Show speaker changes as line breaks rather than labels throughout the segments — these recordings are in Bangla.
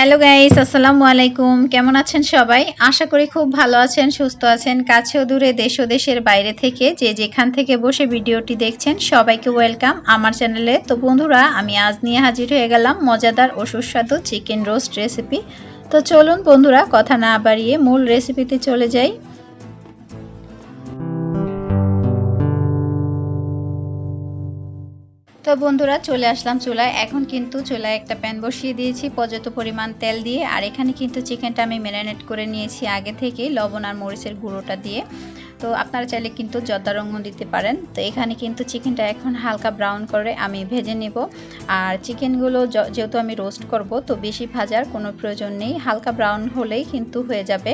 হ্যালো গাইস আসসালামু আলাইকুম কেমন আছেন সবাই? আশা করি খুব ভালো আছেন, সুস্থ আছেন, কাছেও দূরে দেশ ও দেশের বাইরে থেকে যে যেখান থেকে বসে ভিডিওটি দেখছেন, সবাইকে ওয়েলকাম আমার চ্যানেলে তো বন্ধুরা, আমি আজ নিয়ে হাজির হয়ে গেলাম মজাদার ও সুস্বাদু চিকেন রোস্ট রেসিপি তো চলুন বন্ধুরা, কথা না বাড়িয়ে মূল রেসিপিতে চলে যাই। তো বন্ধুরা, চলে আসলাম চুলায়। এখন কিন্তু চুলায় একটা প্যান বসিয়ে দিয়েছি, পর্যাপ্ত পরিমাণ তেল দিয়ে। আর এখানে কিন্তু চিকেনটা আমি ম্যারিনেট করে নিয়েছি আগে থেকে, লবণ আর মরিচের গুঁড়োটা দিয়ে। তো আপনারা চাইলে কিন্তু জর্দা দিতে পারেন। তো এখানে কিন্তু চিকেনটা এখন হালকা ব্রাউন করে আমি ভেজে নেব। আর চিকেনগুলো যেহেতু আমি রোস্ট করব, তো বেশি ভাজার কোনো প্রয়োজন নেই। হালকা ব্রাউন হলেই কিন্তু হয়ে যাবে।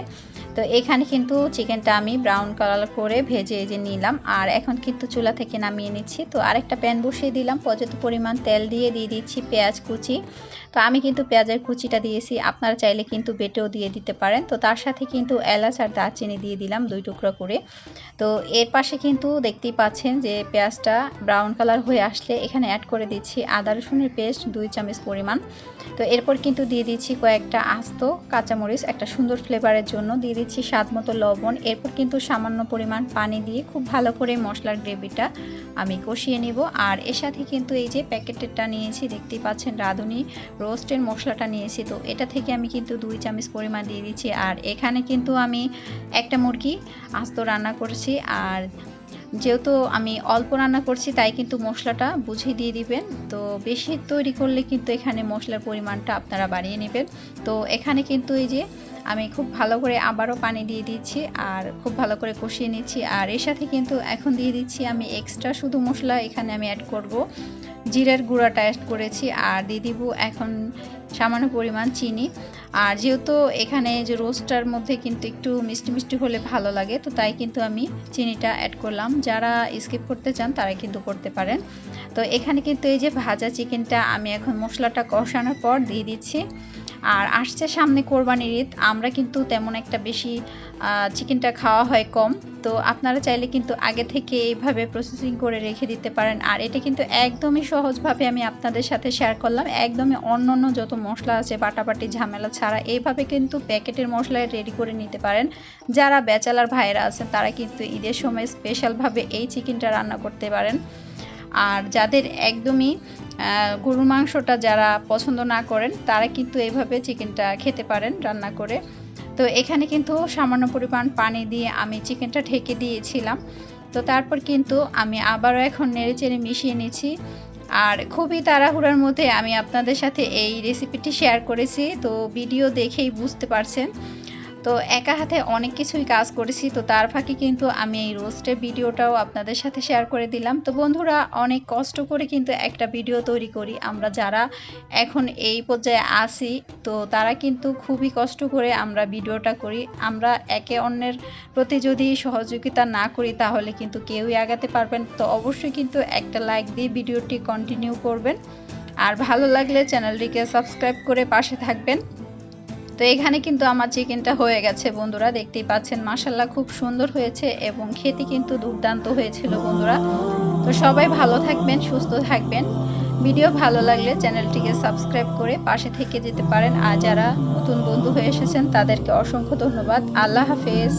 তো এখানে কিন্তু চিকেনটা আমি ব্রাউন কালার করে ভেজে যে নিলাম, আর এখন কিন্তু চুলা থেকে নামিয়ে নিচ্ছি। তো আরেকটা প্যান বসিয়ে দিলাম, পর্যাপ্ত পরিমাণ তেল দিয়ে দিয়ে দিচ্ছি পেঁয়াজ কুচি। তো আমি কিন্তু পেঁয়াজের কুচিটা দিয়েছি, আপনারা চাইলে কিন্তু বেটেও দিয়ে দিতে পারেন। তো তার সাথে কিন্তু এলাচ আর দারচিনি দিয়ে দিলাম দুই টুকরো করে। তো এর পাশে কিন্তু দেখতেই পাচ্ছেন যে পেঁয়াজটা ব্রাউন কালার হয়ে আসলে এখানে অ্যাড করে দিচ্ছি আদা রসুনের পেস্ট দুই চামচ পরিমাণ। তো এরপর কিন্তু দিয়ে দিচ্ছি কয়েকটা আস্ত কাঁচামরিচ, একটা সুন্দর ফ্লেভারের জন্য দিয়ে দিচ্ছি স্বাদ মতো লবণ। এরপর কিন্তু সামান্য পরিমাণ পানি দিয়ে খুব ভালো করে মশলার গ্রেভিটা আমি কষিয়ে নিব। আর এর সাথে কিন্তু এই যে প্যাকেটেরটা নিয়েছি, দেখতেই পাচ্ছেন রাঁধুনি রোস্টের মশলাটা নিয়েছি। তো এটা থেকে আমি কিন্তু দুই চামচ পরিমাণ দিয়ে দিচ্ছি। আর এখানে কিন্তু আমি একটা মুরগি আস্ত রান্না করেছি। আর যেহেতু আমি অল্প রান্না করছি, তাই কিন্তু মশলাটা বুঝে দিয়ে দিবেন। তো বেশি তৈরি করলে কিন্তু এখানে মশলার পরিমাণটা আপনারা বাড়িয়ে নেবেন। তো এখানে কিন্তু এই যে আমি খুব ভালো করে আবারও পানি দিয়ে দিচ্ছি আর খুব ভালো করে কষিয়ে নিচ্ছি। আর এর সাথে কিন্তু এখন দিয়ে দিচ্ছি আমি এক্সট্রা শুধু মশলা এখানে আমি অ্যাড করব। জিরার গুঁড়াটা অ্যাড করেছি আর দিয়ে দিব এখন সামান্য পরিমাণ চিনি। আর যেহেতু এখানে যে রোস্টার মধ্যে কিন্তু একটু মিষ্টি মিষ্টি হলে ভালো লাগে, তো তাই কিন্তু আমি চিনিটা অ্যাড করলাম। যারা স্কিপ করতে চান তারা কিন্তু করতে পারেন। তো এখানে কিন্তু এই যে ভাজা চিকেনটা আমি এখন মশলাটা কষানোর পর দিয়ে দিচ্ছি। আর আসছে সামনে কোরবানির ঈদ, আমরা কিন্তু তেমন একটা বেশি চিকেনটা খাওয়া হয় কম। তো আপনারা চাইলে কিন্তু আগে থেকে এইভাবে প্রসেসিং করে রেখে দিতে পারেন। আর এটা কিন্তু একদমই সহজভাবে আমি আপনাদের সাথে শেয়ার করলাম। একদমই অন্য অন্য যত মশলা আছে, বাটাবাটি, ঝামেলা ছাড়া এইভাবে কিন্তু প্যাকেটের মশলা রেডি করে নিতে পারেন। যারা ব্যাচেলার ভাইয়েরা আছেন, তারা কিন্তু ঈদের সময় স্পেশালভাবে এই চিকেনটা রান্না করতে পারেন। আর যাদের একদমই গরুর মাংসটা যারা পছন্দ না করেন, তারা কিন্তু এইভাবে চিকেনটা খেতে পারেন রান্না করে। তো এখানে কিন্তু সামান্য পরিমাণ পানি দিয়ে আমি চিকেনটা ঢেকে দিয়েছিলাম। তো তারপর কিন্তু আমি আবারও এখন নেড়ে চেড়ে মিশিয়ে নিচ্ছি। আর খুবই তাড়াহুড়ার মধ্যে আমি আপনাদের সাথে এই রেসিপিটি শেয়ার করেছি। তো ভিডিও দেখেই বুঝতে পারছেন তো একা হাতে অনেক কিছুই কাজ করেছি, তো তার ফাঁকে কিন্তু আমি এই রোস্টের ভিডিওটাও আপনাদের সাথে শেয়ার করে দিলাম। তো বন্ধুরা, অনেক কষ্ট করে কিন্তু একটা ভিডিও তৈরি করি। আমরা যারা এখন এই পর্যায়ে আসি তো তারা কিন্তু খুবই কষ্ট করে আমরা ভিডিওটা করি। আমরা একে অন্যের প্রতি যদি সহযোগিতা না করি, তাহলে কিন্তু কেউই আগাতে পারবেন তো অবশ্যই কিন্তু একটা লাইক দিয়ে ভিডিওটি কন্টিনিউ করবেন। আর ভালো লাগলে চ্যানেলটিকে সাবস্ক্রাইব করে পাশে থাকবেন। তো এখানে কিন্তু আমার চিকেনটা হয়ে গেছে, বন্ধুরা। দেখতেই পাচ্ছেন মাসাল্লাহ খুব সুন্দর হয়েছে এবং খেতে কিন্তু দুর্দান্ত হয়েছিল, বন্ধুরা। তো সবাই ভালো থাকবেন, সুস্থ থাকবেন। ভিডিও ভালো লাগলে চ্যানেলটিকে সাবস্ক্রাইব করে পাশে থেকে যেতে পারেন। আর যারা নতুন বন্ধু হয়ে এসেছেন, তাদেরকে অসংখ্য ধন্যবাদ। আল্লাহ হাফেজ।